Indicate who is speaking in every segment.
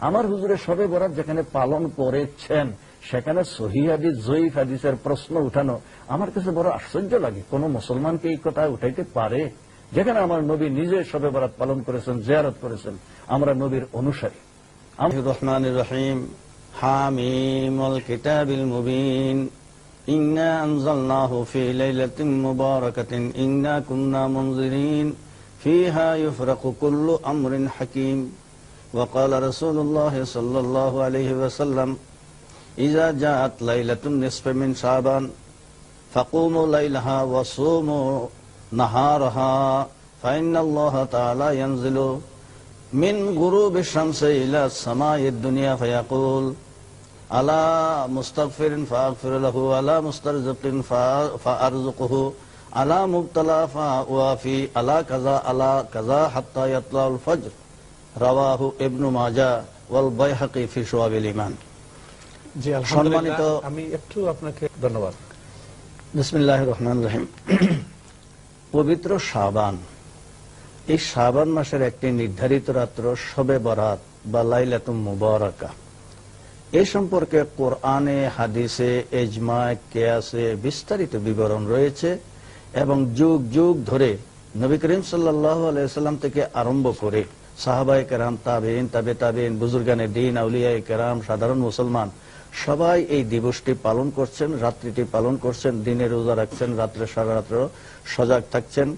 Speaker 1: আমার হুজুরে সবে বরাত যেখানে পালন করেছেন, সেখানে সহিহাদিস জয়ীফ হাদিসের প্রশ্ন উঠানো আমার কাছে বড় আশ্চর্য লাগে। কোন মুসলমানকে এই কথা উঠাইতে পারে? যেখানে আমার নবী নিজে সবে বরাত পালন করেছেন, জেয়ারত করেছেন, আমরা নবীর অনুসারী।
Speaker 2: রহমান রহিম হামিমল কিতাবিল মুবিন। ইন্না আনজালনাহু ফি লাইলাতিন মুবারাকাতিন, ইন্না কুন্না মুনজিরিন। وقال رسول الله صلى الله عليه وسلم إذا جاءت ليلة النصف من شعبان، فقوموا ليلها وصوموا نهارها فإن الله تعالى ينزل من غروب الشمس إلى السماء الدنيا فيقول ألا مستغفر فأغفر له ألا مسترزق فأرزقه ألا مبتلى فأوافي ألا كذا ألا كذا حتى يطلع الفجر. ইবনু মাজা ওয়াল বাইহাকি ফি ঈমান।
Speaker 3: জি
Speaker 2: সম্মানিত
Speaker 3: আমি একটু আপনাকে ধন্যবাদ।
Speaker 2: বিসমিল্লাহির রহমানির রহিম। পবিত্র শাবান। এই শাবান মাসের একটি নির্ধারিত রাত্র শবে বরাত বা লাইলাতুম মুবারাকা। এ সম্পর্কে কোরআনে হাদিসে এজমায় কেয়াসে বিস্তারিত বিবরণ রয়েছে এবং যুগ যুগ ধরে নবী করিম সাল্লাহ আলাইসাল্লাম থেকে আরম্ভ করে সাহাবাই কেরাম তাবেন তাবে তাবেন বুজুর্গানে দিন আউলিয়া কেরাম, সাধারণ মুসলমান, সবাই এই দিবসটি পালন করছেন, রাত্রিটি পালন করছেন, দিনে রোজা রাখছেন, রাত্রে সারা রাত্র সজাগ থাকছেন,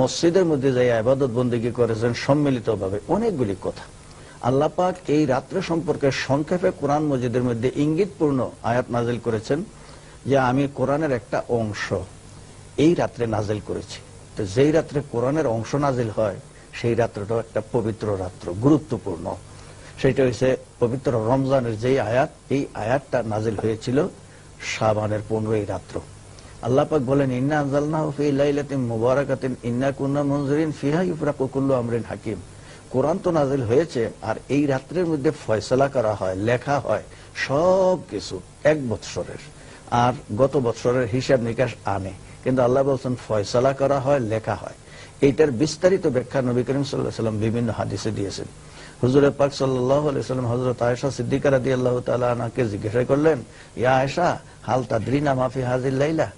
Speaker 2: মসজিদের মধ্যে যাই আবাদত বন্দিগি করেছেন, সম্মিলিতভাবে অনেকগুলি কথা। আল্লাহ পাক এই রাত্রে সম্পর্কে সংক্ষেপে কোরআন মসজিদের মধ্যে ইঙ্গিতপূর্ণ আয়াত নাজিল করেছেন, যে আমি কোরআনের একটা অংশ এই রাত্রে নাজিল করেছি। তো যেই রাত্রে কোরআনের অংশ নাজিল হয় সেই রাত্রটাও একটা পবিত্র রাত্র, গুরুত্বপূর্ণ। সেটা হচ্ছে পবিত্র রমজানের যেই আয়াত, এই আয়াতটা নাজিল হয়েছিল শাবানের পনেরোই রাত্র। আল্লাহ পাক বলেন, ইন্না আনজালনাহু ফি লাইলাতিন মুবারাকাতিন, ইন্না কুন্না মুনজিরিন ফিহা ইউফরাকু কুল্লু আমরিন হাকিম। কোরআন তো নাজিল হয়েছে, আর এই রাত্রের মধ্যে ফয়সলা করা হয়, লেখা হয়, সব কিছু এক বৎসরের। আর গত বৎসরের হিসাব নিকাশ আনে। কিন্তু আল্লাহ বলছেন, ফয়সলা করা হয়, লেখা হয়। এইটার বিস্তারিত ব্যাখ্যা নবী করিম সাল্লাম বিভিন্ন হাদিসে দিয়েছেন। পাক হজরত আল্লাহ তালাকে জিজ্ঞাসা করলেন, ইয়া হাল তাদ্রিনা মাফি হাজির লাইলা?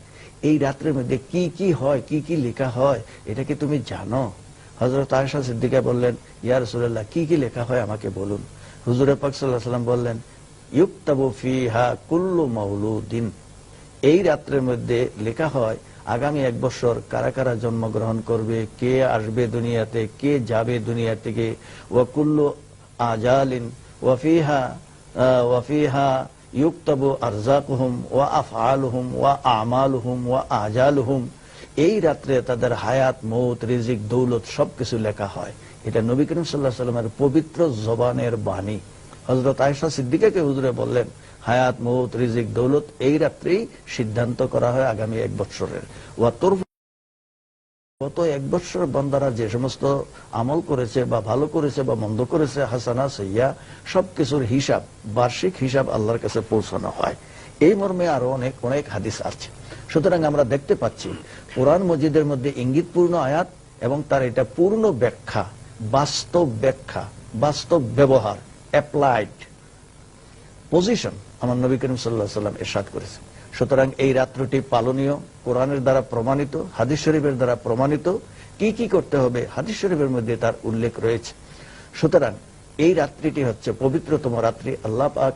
Speaker 2: এই রাত্রের মধ্যে কি কি হয়, কি কি লেখা হয়, এটা কি তুমি জানো? হজরত সিদ্দিকা বললেন, ইয়া রসুল্লাহ কি কি লেখা হয় আমাকে বলুন। হুজুর পাক সাল্লাম বললেন, ইউক্তাবু ফিহা কুল্লু মাউলুদ্দিন এই রাত্রের মধ্যে লেখা হয় আগামী এক বছর কারা কারা জন্মগ্রহণ করবে, কে আসবে দুনিয়াতে, কে যাবে দুনিয়া থেকে? ওয়াকুল্লু আজালিন ওয়াফিহা ওয়াফিহা ইউক্তাবু ওয়া ওয়া ওয়া এই রাত্রে তাদের হায়াত, মৌত, রিজিক, দৌলত সবকিছু লেখা হয়। এটা নবী করিম সাল্লাহ সাল্লামের পবিত্র জবানের বাণী। হজরত আয়সা সিদ্দিকাকে হুজুরে বললেন হায়াত, মৌত, রিজিক, দৌলত, এই রাত্রেই সিদ্ধান্ত করা হয় আগামী এক ওয়া গত এক বছর বন্দারা যে সমস্ত আমল করেছে বা ভালো করেছে বা মন্দ করেছে, হাসানা সইয়া সবকিছুর হিসাব, বার্ষিক হিসাব আল্লাহর কাছে পৌঁছানো হয়। এই মর্মে আরও অনেক অনেক হাদিস আছে। সুতরাং আমরা দেখতে পাচ্ছি, কোরআন মজিদের মধ্যে ইঙ্গিতপূর্ণ আয়াত এবং তার এটা পূর্ণ ব্যাখ্যা, বাস্তব ব্যাখ্যা, বাস্তব ব্যবহার অ্যাপ্লাইড পজিশন আমার নবী করিম সাল্লাহ সাল্লাম এরশাদ করেছে সুতরাং এই রাত্রটি পালনীয়, কোরআনের দ্বারা প্রমাণিত, হাদিস শরীফের দ্বারা প্রমাণিত, কি কি করতে হবে হাদিস শরীফের মধ্যে তার উল্লেখ রয়েছে। সুতরাং এই রাত্রিটি হচ্ছে পবিত্রতম রাত্রি, আল্লাহ পাক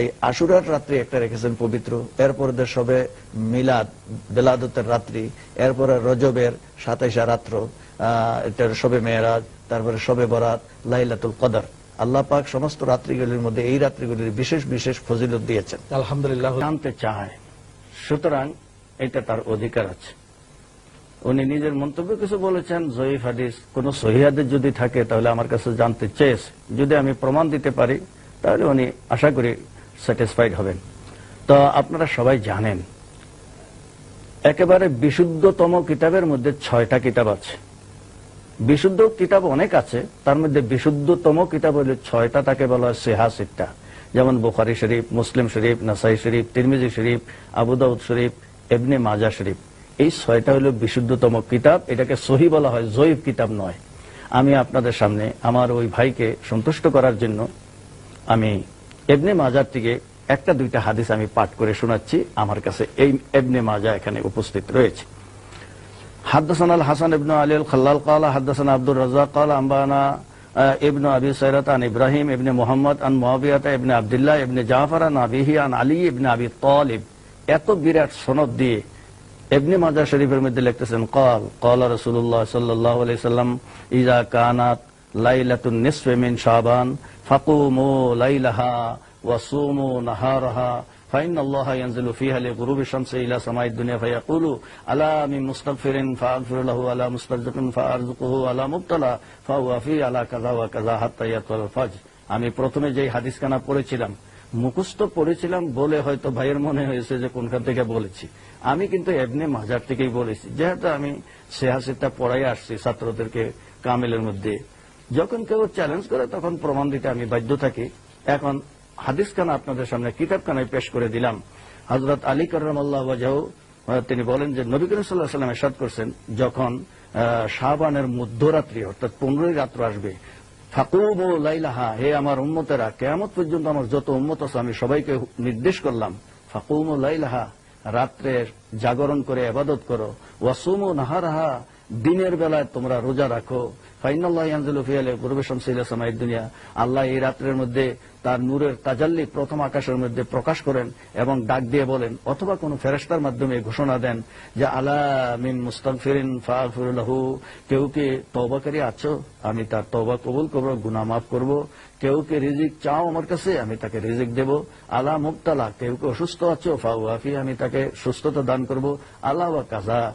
Speaker 2: এই আশুরার রাত্রি একটা রেখেছেন পবিত্র, এরপর সবে মিলাদ, বেলাদতের রাত্রি, এরপরে রজবের সাতাইশা রাত্র, আহ, এটার সবে মেয়েরাজ, তারপরে সবে বরাত, লাইলাতুল কদর। আল্লাহ পাক সমস্ত রাত্রিগুলির মধ্যে এই রাত্রিগুলির বিশেষ বিশেষ ফজিলত দিয়েছেন।
Speaker 3: আলহামদুলিল্লাহ।
Speaker 1: জানতে চায় সুতরাং এটা তার অধিকার আছে। উনি নিজের মন্তব্য কিছু বলেছেন জয়ীফ হাদিস কোন সহিহাদের যদি থাকে তাহলে আমার কাছে জানতে চেয়েছে। যদি আমি প্রমাণ দিতে পারি তাহলে উনি আশা করি স্যাটিসফাইড হবেন। তো আপনারা সবাই জানেন একেবারে বিশুদ্ধতম কিতাবের মধ্যে ছয়টা কিতাব আছে। বিশুদ্ধ কিতাব অনেক আছে, তার মধ্যে বিশুদ্ধতম কিতাব হলো ছয়টা, তাকে বলা হয় সেহাসিটটা যেমন বুখারি শরীফ, মুসলিম শরীফ, নাসাই শরীফ, তিরমিজি শরীফ, আবুদাউদ শরীফ এবনে মাজা শরীফ। এই ছয়টা হলো বিশুদ্ধতম কিতাব, এটাকে সহি বলা হয় জৈব কিতাব নয়। আমি আপনাদের সামনে আমার ওই ভাইকে সন্তুষ্ট করার জন্য
Speaker 2: আমি এবনে মাজার থেকে একটা দুইটা হাদিস আমি পাঠ করে শোনাচ্ছি। আমার কাছে এই এবনে মাজা এখানে উপস্থিত রয়েছে। حدثنا الحسن بن علي الخلال قال حدثنا عبد الرزاق قال أنبانا آه، ابن أبي سيرة عن إبراهيم ابن محمد عن معاوية ابن عبد الله ابن جعفر عن أبيه عن علي ابن أبي طالب এত বিরাট সনদ দিয়ে ইবনে মাজাহ শরীফের মধ্যে লিখতেছেন قال قال رسول الله صلى الله عليه وسلم إذا كانت ليلة النصف من شعبان فقوموا ليلها وصوموا نهارها فإن الله ينزل فيها لغروب الشمس إلى سماء الدنيا فيقول ألا من مستغفر فأغفر له ألا مسترزق فأرزقه ألا مبتلى فهو في على كذا وكذا حتى يطول الفجر আমি প্রথমে যেই হাদিসখানা পড়েছিলাম মুখস্থ পড়েছিলাম বলে হয়তো ভাইয়ের মনে হয়েছে যে কোনখান থেকে বলেছি আমি কিন্তু এবনে মাজার থেকেই বলেছি যেহেতু আমি সেহাসিটা পড়াই আসছি ছাত্রদেরকে কামেলের মধ্যে যখন কেউ চ্যালেঞ্জ করে তখন প্রমাণ দিতে আমি বাধ্য থাকি এখন হাদিস খানা আপনাদের সামনে কিতাব খানায় পেশ করে দিলাম। হজরত আলী করমাল্লাহ ওয়াজাহ তিনি বলেন যে, নবী করিম সাল্লাহ সাল্লাম এরশাদ করছেন যখন শাহবানের মধ্যরাত্রি, অর্থাৎ পনেরোই রাত্র আসবে। ফাকুব লাইলাহা, হে আমার উম্মতেরা, কেয়ামত পর্যন্ত আমার যত উম্মত আছে, আমি সবাইকে নির্দেশ করলাম ফাকুম লাইলাহা রাত্রে জাগরণ করে আবাদত করো। ওয়াসুম নাহারাহা দিনের বেলায় তোমরা রোজা রাখো। আল্লাহ এই রাত্রের মধ্যে তার নূরের তাজাল্লি প্রথম আকাশের মধ্যে প্রকাশ করেন এবং ডাক দিয়ে বলেন, অথবা কোন ফেরেস্তার মাধ্যমে ঘোষণা দেন যে, আলা মিন ফাগফিরুল্লাহু কেউ কি তওবাকারী আছো? আমি তার তওবা কবুল করব, গুনাহ মাফ করব। কেউ কে রিজিক চাও আমার কাছে? আমি তাকে রিজিক দেব। আলা মুক্তালা কেউ কে অসুস্থ আছো? ফাওয়াফি আমি তাকে সুস্থতা দান করব। আলা ওয়া কাজা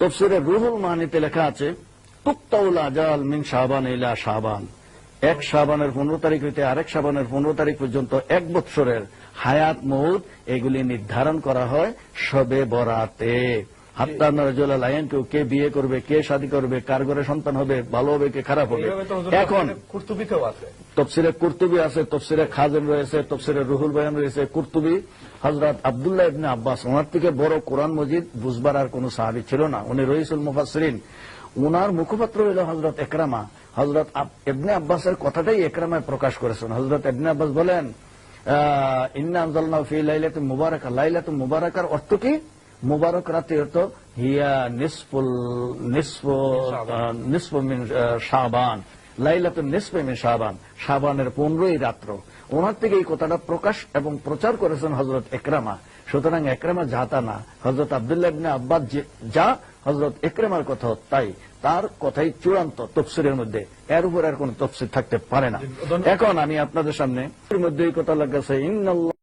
Speaker 2: তফসিরের রুহুল মানিতে লেখা আছে তুক্তাউল আজাল মিন শাহবান ইলা শাহবান এক শাহবানের পনেরো তারিখ হইতে আরেক শাহবানের পনেরো তারিখ পর্যন্ত এক বৎসরের হায়াত মৌত এগুলি নির্ধারণ করা হয় সবে বরাতে। হাত্তা নজলা লাইন কেউ কে বিয়ে করবে কে শাদী করবে কার ঘরে সন্তান হবে ভালো হবে কে খারাপ হবে।
Speaker 3: এইভাবে তো হুজুর
Speaker 2: এখন
Speaker 3: কুর্তুবিতেও আছে।
Speaker 2: তফসিরে কুর্তুবি আছে তফসিরে খাজেন রয়েছে তফসিরে রুহুল বয়ান রয়েছে কুর্তুবি। হজরত আবদুল্লাহ ইবনে আব্বাস ওনার থেকে বড় কোরআন মজিদ বুঝবার আর কোন সাহাবি ছিল না। উনি রইসুল মুফাসরিন উনার মুখপাত্র হইল হজরত একরামা। হজরত ইবনে আব্বাসের কথাটাই একরামায় প্রকাশ করেছেন। হজরত ইবনে আব্বাস বলেন ইন্না আনজালনা ফি মুবারাকা। মুবারাকার অর্থ কি? মুবারক রাতে অর্থ হিয়া নিসফুল নিসফ নিসফ মিন শাবান লাইলাতুন নিসফে মিন শাবান শাবানের পনেরোই রাত্র। ওনার থেকে এই কথাটা প্রকাশ এবং প্রচার করেছেন হজরত একরামা। সুতরাং একরামা যাতা না। হজরত আবদুল্লাহ ইবনে আব্বাস যা হজরত একরামার কথা তাই তার কথাই চূড়ান্ত তফসিরের মধ্যে। এর উপর আর কোন তফসির থাকতে পারে না। এখন আমি আপনাদের সামনে এর মধ্যে এই কথা লাগাছে ইন্নাল্লাহ